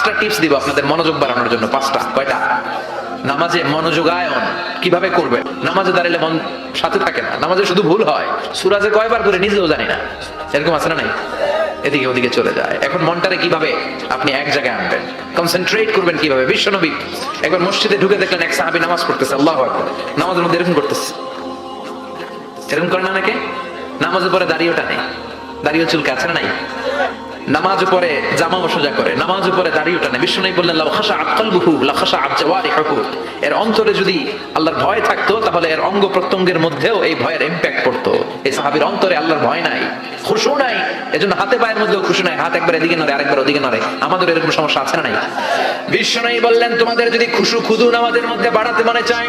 পাঁচটা টিপস দিব আপনাদের মনোযোগ বাড়ানোর জন্য, পাঁচটা, কয়টা? নামাজে মনোযোগায়ন কীভাবে করবেন নামাজে দাঁড়ালে মন সাথে থাকে না, নামাজে শুধু ভুল হয়। সুরাজে কয়বার করে নিজেও জানি না। এরকম আছে না নাই? এদিকে ওদিকে চলে যায়। এখন মনটারে কীভাবে আপনি এক জায়গায় আনবেন? কনসেন্ট্রেট করবেন কীভাবে? বিশ্বনবী একবার মসজিদে ঢুকে দেখলেন এক সাহাবি নামাজ পড়তেছে, আল্লাহ নামাজের মধ্যে এরকম করতেছে। এরকম করে না নাকি নামাজের পরে দাঁড়িয়ে ওঠা নেই। দাঁড়িয়ে চুলকে আছে না নাই? নামাজ পরে জামা সোজা করে, নামাজ পরে দাঁড়িয়ে বললেন লাখাসা আক্কাল বহু লাখাসা আবজাওয়ারি হাকু এর অন্তরে যদি আল্লাহর ভয় থাকতো, তাহলে এর অঙ্গ প্রত্যঙ্গের মধ্যেও এই ভয়ের ইম্প্যাক্ট পড়তো। এই সাহাবির অন্তরে আল্লাহর ভয় নাই, খুশু নাই। এজন্য হাতে পায়ের মধ্যেও খুশু নাই, হাত একবার এদিকে নড়ে, আরেকবার ওদিকে নড়ে। আমাদের এরকম সমস্যা আছে না নাই? বিষ্ণু বললেন, তোমাদের যদি খুশু খুদু নামাজের মধ্যে বাড়াতে মনে চায়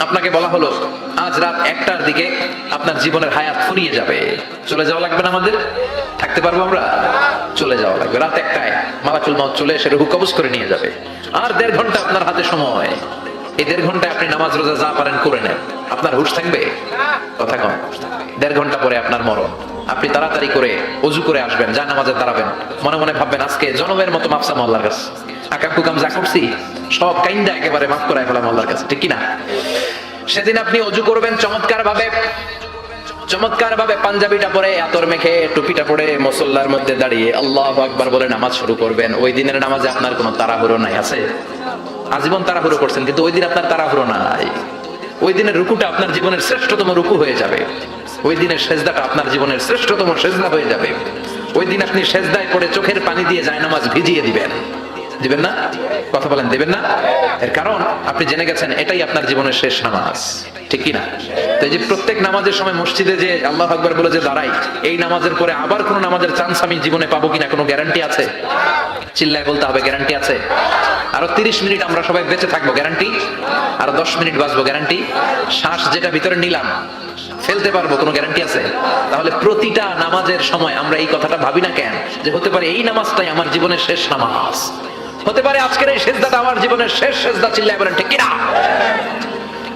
আপনাকে বলা হলো, আজ রাত একটার দিকে আপনার জীবনের হায়াত ফুরিয়ে যাবে। চলে যাওয়া লাগবে না আমাদের? থাকতে পারব আমরা? চলে যাওয়া লাগবে। রাত একটায় মালাকুল মত চলে এসে রুহু কবজ করে নিয়ে যাবে। আর দেড় ঘণ্টা আপনার হাতে সময়। এই দেড় ঘন্টায় আপনি নামাজ রোজা যা পারেন করে নেন। আপনার হুশ থাকবে? কথা কম দেড় ঘণ্টা পরে আপনার মরণ। আপনি তাড়াতাড়ি করে অজু করে আসবেন যা নামাজে দাঁড়াবেন। মনে মনে ভাববেন, আজকে জনমের মতো মাপসা মহল্লার কাছে। আকাম কুকাম যা করছি, সব কাইন্দা একেবারে মাফ করাই ফেলাম আল্লাহর কাছে, ঠিক কিনা? সেদিন আপনি অজু করবেন চমৎকার ভাবে চমৎকার ভাবে পাঞ্জাবিটা পরে আতর মেখে, টুপিটা পরে মুসল্লার মধ্যে দাঁড়িয়ে আল্লাহ আকবার বলে নামাজ শুরু করবেন। ওই দিনের নামাজে আপনার কোনো তাড়াহুড়ো নাই, আছে? আজীবন তাড়াহুড়ো করছেন, কিন্তু ওই দিন আপনার তাড়াহুড়ো নাই। ওই দিনের রুকুটা আপনার জীবনের শ্রেষ্ঠতম রুকু হয়ে যাবে। ওই দিনের সেজদাটা আপনার জীবনের শ্রেষ্ঠতম সেজদা হয়ে যাবে। ওই দিন আপনি সেজদায় পড়ে চোখের পানি দিয়ে যায় নামাজ ভিজিয়ে দিবেন। দিবেন না? কথা বলেন, দিবেন না? এর কারণ, আপনি জেনে গেছেন, এটাই আপনার জীবনের শেষ নামাজ। ঠিক কি না? তো যে প্রত্যেক নামাজের সময় মসজিদে যে আল্লাহ আকবর বলে যে দাঁড়াই, এই নামাজের পরে আবার কোন নামাজের চান্স আমি জীবনে পাবো কিনা কোনো গ্যারান্টি আছে? চিল্লায় বলতে হবে গ্যারান্টি আছে। আরও তিরিশ মিনিট আমরা সবাই বেঁচে থাকব গ্যারান্টি আরও দশ মিনিট বাঁচবো গ্যারান্টি শ্বাস যেটা ভিতরে নিলাম, ফেলতে পারব, কোনো গ্যারান্টি আছে? তাহলে প্রতিটা নামাজের সময় আমরা এই কথাটা ভাবি না কেন? যে হতে পারে এই নামাজটাই আমার জীবনের শেষ নামাজ। হতে পারে আজকের এই সেজদাটা আমার জীবনের শেষ সেজদা চিল্লাই বলেন, ঠিক কিনা?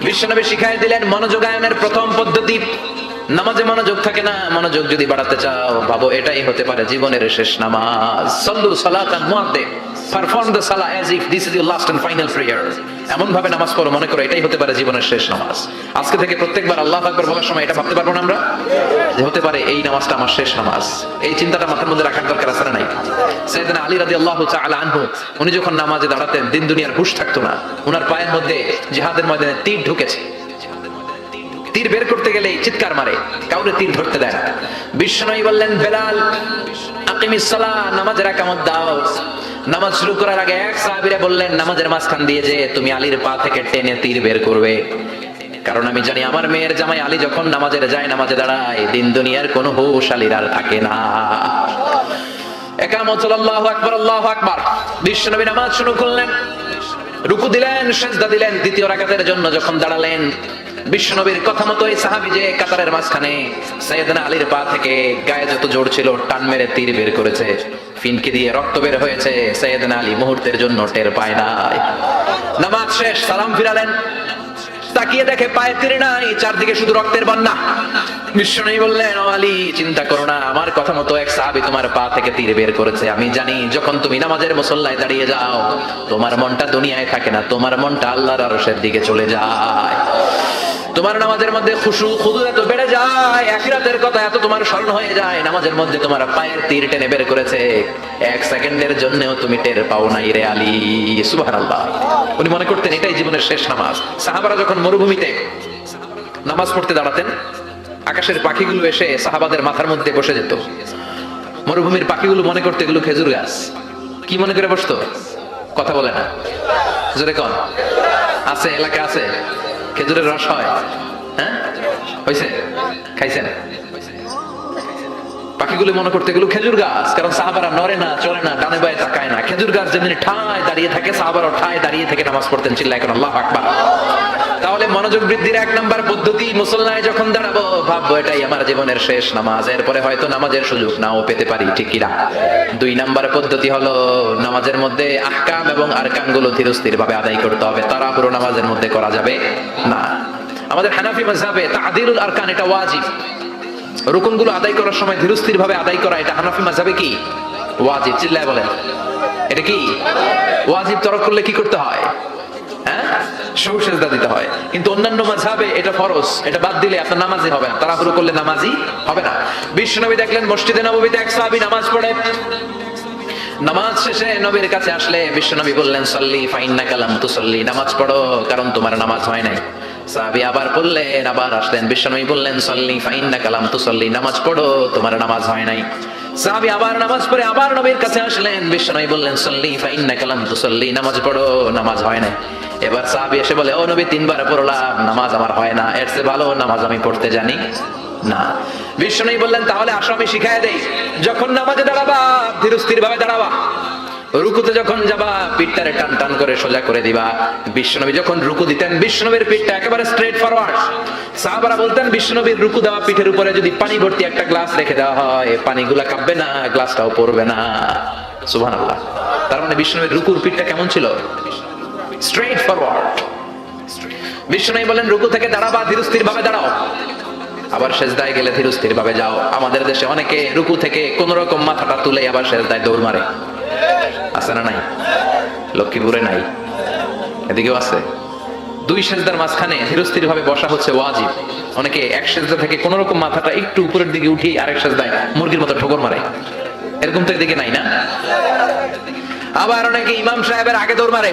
বিশ্বনবী শিখাই দিলেন, মনোযোগায়নের প্রথম পদ্ধতি, নামাজে মনোযোগ থাকে না, মনোযোগ যদি বাড়াতে চাও, ভাবো এটাই হতে পারে জীবনের শেষ নামাজ। সল্লু সালাতান মুয়াদ্দে perform the salah as if this is your last and final prayer এমন ভাবে নামাজ পড়ো, মনে করো এটাই হতে পারে জীবনের শেষ নামাজ। আজকে থেকে প্রত্যেকবার আল্লাহ আকবার বলার সময় এটা ভাবতে পারব না আমরা? যে হতে পারে এই নামাজটা আমার শেষ নামাজ। এই চিন্তাটা মাথার মধ্যে রাখার দরকার আছে নাই? সাইয়েদনা আলী রাদিয়াল্লাহু তাআলা আনহু, উনি যখন নামাজে দাঁড়াতেন, দিন দুনিয়ার হুশ থাকতো না। ওনার পায়ের মধ্যে জিহাদের ময়দানে তীর ঢুকেছে। তীর বের করতে গেলে চিৎকার মারে, কাউরে তীর ধরতে দেয় না। বিশ্বনবী বললেন, বেলাল, আকিমিস সালাহ, নামাজের একামত দাও। নামাজ শুরু করার আগে এক সাহাবীরা বললেন, নামাজের মাঝখান দিয়ে যে তুমি আলীর পা থেকে টেনে তীর বের করবে। কারণ আমি জানি আমার মেয়ের জামাই আলী যখন নামাজের যায়, নামাজে দাঁড়ায়, দিন দুনিয়ার কোনো হুশ আলীর আর থাকে না। একামত আল্লাহু আকবার আল্লাহু আকবার। বিশ্বনবী নামাজ শুরু করলেন, রুকু দিলেন, সেজদা দিলেন, দ্বিতীয় রাকাতের জন্য যখন দাঁড়ালেন বিশ্বনবীর কথা মতো এই সাহাবি যে কাতারের মাঝখানে সাইয়েদনা আলীর পা থেকে গায়ে যত জোর ছিল টান মেরে তীর বের করেছে, ফিনকি দিয়ে রক্ত বের হয়েছে, সাইয়েদনা আলী মুহূর্তের জন্য টের পায় নাই। নামাজ শেষ, সালাম ফিরালেন। তাকিয়ে দেখে পায়ে তীর নাই, চারদিকে শুধু রক্তের বন্যা। বিশ্বনবী বললেন আলী, চিন্তা করো না, আমার কথা মতো এক সাহাবি তোমার পা থেকে তীর বের করেছে। আমি জানি, যখন তুমি নামাজের মুসল্লায় দাঁড়িয়ে যাও, তোমার মনটা দুনিয়ায় থাকে না, তোমার মনটা আল্লাহর আরশের দিকে চলে যায়। তোমার নামাজের মধ্যে খুশু, খুদু এত বেড়ে যায় আখিরাতের কথা এত তোমার স্মরণ হয়ে যায়, নামাজের মধ্যে তোমার পায়ের তীর টেনে বের করেছে। এক সেকেন্ডের জন্যও তুমি টের পাও নাই রে আলী। সুবহানাল্লাহ। উনি মনে করতেন এটাই জীবনের শেষ নামাজ। সাহাবারা যখন মরুভূমিতে নামাজ পড়তে দাঁড়াতেন, আকাশের পাখিগুলো এসে সাহাবাদের মাথার মধ্যে বসে যেত। মরুভূমির পাখিগুলো মনে করতে এগুলো খেজুর গাছ। কি মনে করে বসতো? কথা বলে না। জোরে কন। আছে, এলাকা আছে? খেজুরের রস হয়? হ্যাঁ? হয়েছে? খাইছেন? পাখিগুলো মনে করতে এগুলো খেজুর গাছ, কারণ সাহাবারা নড়ে না চলে না, ডানে বায়ে তাকায় না। খেজুর গাছ যেমনি ঠায় দাঁড়িয়ে থাকে সাহাবারা ঠায় দাঁড়িয়ে থেকে নামাজ পড়তেন চিল্লা এখন আল্লাহ আকবার। তাহলে মনোযোগ বৃদ্ধির এক নাম্বার পদ্ধতি মুসলমানে যখন দাঁড়াবো, ভাববো এটাই আমার জীবনের শেষ নামাজ। এরপরে হয়তো নামাজের সুযোগ নাও পেতে পারি, ঠিক কিনা? দুই নাম্বার পদ্ধতি হলো নামাজের মধ্যে আহকাম এবং আরকামগুলো ধীরস্থির ভাবে আদায় করতে হবে। তারা পুরো নামাজের মধ্যে করা যাবে না। আমাদের হানাফি মাযহাবে তাদিলুল আরকান, এটা ওয়াজিব। রুকুনগুলো আদায় করার সময় ধীরস্থির ভাবে আদায় করা, এটা হানাফি মাযহাবে কি? ওয়াজিব, চিল্লায় বলেন। এটা কি? ওয়াজিব তরক করলে কি করতে হয়? সবু সেজদা দিতে হয়। কিন্তু অন্যান্য মাঝহাবে এটা ফরজ, এটা বাদ দিলে আপনার নামাজই হবে না, তাড়াহুড়ো করলে নামাজই হবে না। বিশ্বনবী দেখলেন, মসজিদে নববীতে এক সাহাবী নামাজ পড়ে। নামাজ শেষে নবীর কাছে আসলে বিশ্বনবী বললেন, সল্লি ফাইন্না কালাম তুসল্লি। নামাজ পড়ো, কারণ তোমার নামাজ হয় নাই। সাহাবী আবার বললেন, আবার আসলেন, বিশ্বনবী বললেন, সল্লি ফাইন্না কালাম তুসল্লি। নামাজ পড়ো, তোমার নামাজ হয় নাই। সাহাবী আবার নামাজ পড়ে, আবার নবীর কাছে আসলেন, বিশ্বনবী বললেন, সল্লি ফাইন্না কালাম তুসল্লি। নামাজ পড়ো, নামাজ হয় নাই। এবার সাহাবী এসে বলে, ও নবী, তিনবার পড়লাম। নামাজ আমার হয় না। এর চেয়ে ভালো নামাজ আমি পড়তে জানি না। বিষ্ণু বললেন, তাহলে আসো, আমি শিখাই দেই। যখন নামাজে দাঁড়াবা ধীরস্থির ভাবে দাঁড়াবা। রুকুতে যখন যাবা, পিঠটারে টান টান করে সোজা করে দিবা। বিশ্বনবী যখন রুকু দিতেন বিশ্বনবীর পিঠটা একেবারে স্ট্রেট ফরওয়ার্ড সাহাবারা বলতেন বিশ্বনবীর রুকু দেওয়া পিঠের উপরে যদি পানি ভর্তি একটা গ্লাস রেখে দেওয়া হয়, পানিগুলা কাঁপবে না, গ্লাসটাও পড়বে না। সুবহানাল্লাহ। তার মানে বিশ্বনবীর রুকুর পিঠটা কেমন ছিল? স্ট্রেট ফরওয়ার্ড বিষ্ণু বলেন, রুকু থেকে দাঁড়াবা ধীরস্থির ভাবে দাঁড়াও। আবার সেজদায় গেলে ধীরস্থির ভাবে যাও। আমাদের দেশে অনেকে রুকু থেকে কোন রকম মাথাটা তুলে আবার সেজদায় দৌড় মারে। আছে না নাই? লক্ষ্মীপুরে নাই। এদিকেও আছে। দুই সেজদার মাঝখানে ধীরস্থির ভাবে বসা হচ্ছে ওয়াজিব। অনেকে এক সেজদা থেকে কোন রকম মাথাটা একটু উপরের দিকে উঠিয়ে আরেক সেজদায় মুরগির মতো ঠোকর মারে। এরকম তো এদিকে নাই না? আবার অনেকে ইমাম সাহেবের আগে দৌড় মারে।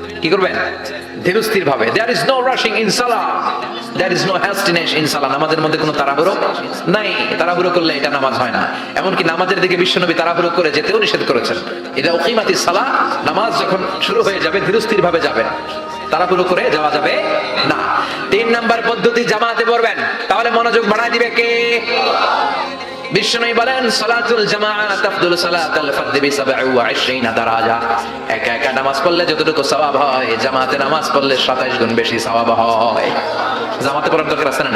কি করবেন? ধীরস্থির ভাবে there is no rushing in Salah there is no hastiness in সালাহ নামাজের মধ্যে কোনো তাড়াহুড়ো নাই। তাড়াহুড়ো করলে এটা নামাজ হয় না। এমনকি নামাজের দিকে বিশ্বনবী তাড়াহুড়ো করে যেতেও নিষেধ করেছেন। এটা উকিমাতি সালাহ, নামাজ যখন শুরু হয়ে যাবে ধীরস্থির ভাবে যাবেন। তাড়াহুড়ো করে যাওয়া যাবে না। তিন নাম্বার পদ্ধতি, জামাতে পড়বেন। তাহলে মনোযোগ বাড়ায় দিবে কে? বিষ্ণুই বলেন, সালাতুল আফদুল সালাতুল ফারদ বি 27 দারাজা। একা একা নামাজ পড়লে যতটুকু সওয়াব হয়, জামাতে নামাজ পড়লে 27 গুণ বেশি সওয়াব হয়। জামাতে পড়ার দরকার আছে না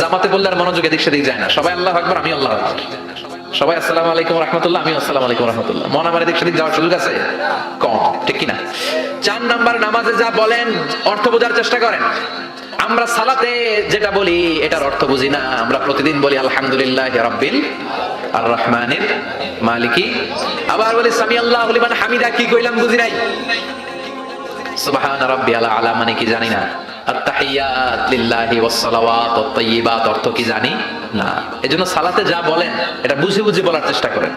জামাতে পড়লে আর মনোযোগ এদিক সেদিক যায় না। সবাই আল্লাহু আকবার আমি আল্লাহু আকবার। সবাই আসসালামু আলাইকুম রাহমাতুল্লাহ আমি আসসালামু আলাইকুম রাহমাতুল্লাহ। মন আমার এদিক সেদিক যাওয়ার সুযোগ আছে? কম, ঠিক কি না চার নাম্বার নামাজে যা বলেন, অর্থ বোঝার চেষ্টা করেন। আমরা সালাতে যেটা বলি, এটার অর্থ বুঝি না। আমরা প্রতিদিন বলি, আলহামদুলিল্লাহ রাব্বিল আর রহমানির মালিকি। আবার বলি সামি আল্লাহ হামিদা। কি কইলাম বুঝি নাই? সুবহান রাব্বিয়াল আলা মানে কি জানি না। আত্তাহিয়াত লিল্লাহি ওয়াস সালাওয়াত ওয়াত তাইয়্যিবাত অর্থ কি জানি না। এজন্য সালাতে যা বলেন, এটা বুঝে বুঝে বলার চেষ্টা করেন।